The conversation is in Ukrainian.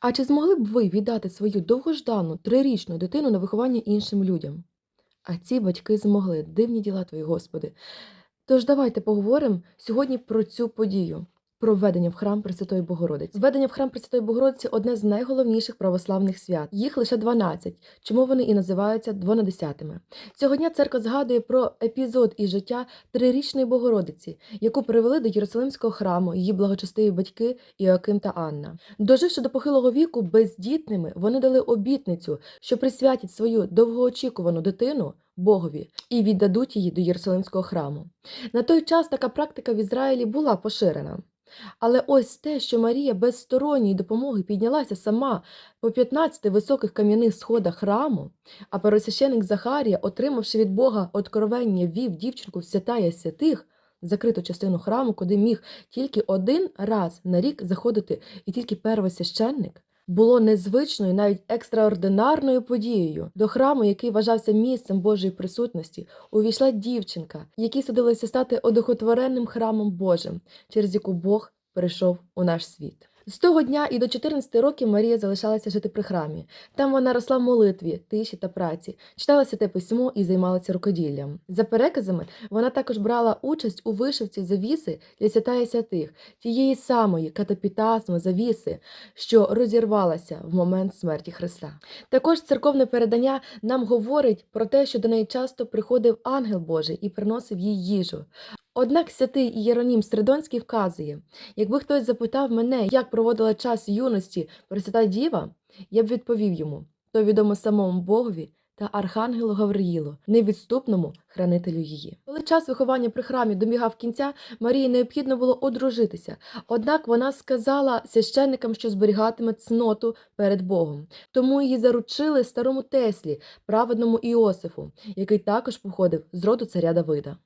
А чи змогли б ви віддати свою довгождану трирічну дитину на виховання іншим людям? А ці батьки змогли. Дивні діла твої, Господи. Тож давайте поговоримо сьогодні про цю подію. Про введення в храм Пресвятої Богородиці. Введення в храм Пресвятої Богородиці одне з найголовніших православних свят. Їх лише 12, чому вони і називаються двонадесятими. Цього дня церква згадує про епізод із життя трирічної Богородиці, яку привели до Єрусалимського храму її благочестиві батьки Іоаким та Анна. Доживши до похилого віку бездітними, вони дали обітницю, що присвятять свою довгоочікувану дитину Богові і віддадуть її до Єрусалимського храму. На той час така практика в Ізраїлі була поширена. Але ось те, що Марія без сторонньої допомоги піднялася сама по 15 високих кам'яних сходах храму, а пересвященик Захарія, отримавши від Бога откровення, вів дівчинку в святая святих, закриту частину храму, куди міг тільки один раз на рік заходити і тільки первосвященник, було незвичною, навіть екстраординарною подією. До храму, який вважався місцем Божої присутності, увійшла дівчинка, якій судилося стати одохотворенним храмом Божим, через яку Бог прийшов у наш світ. З того дня і до 14 років Марія залишалася жити при храмі. Там вона росла в молитві, тиші та праці, читала святе письмо і займалася рукоділлям. За переказами, вона також брала участь у вишивці завіси для святая святих, тієї самої катапітасми завіси, що розірвалася в момент смерті Христа. Також церковне передання нам говорить про те, що до неї часто приходив ангел Божий і приносив їй їжу. Однак святий Ієронім Стридонський вказує, якби хтось запитав мене, як проводила час юності Пресвята Діва, я б відповів йому то відомо самому Богові та Архангелу Гавриїлу, невідступному хранителю її. Коли час виховання при храмі домігав кінця, Марії необхідно було одружитися. Однак вона сказала священникам, що зберігатиме цноту перед Богом. Тому її заручили старому Теслі, праведному Іосифу, який також походив з роду царя Давида.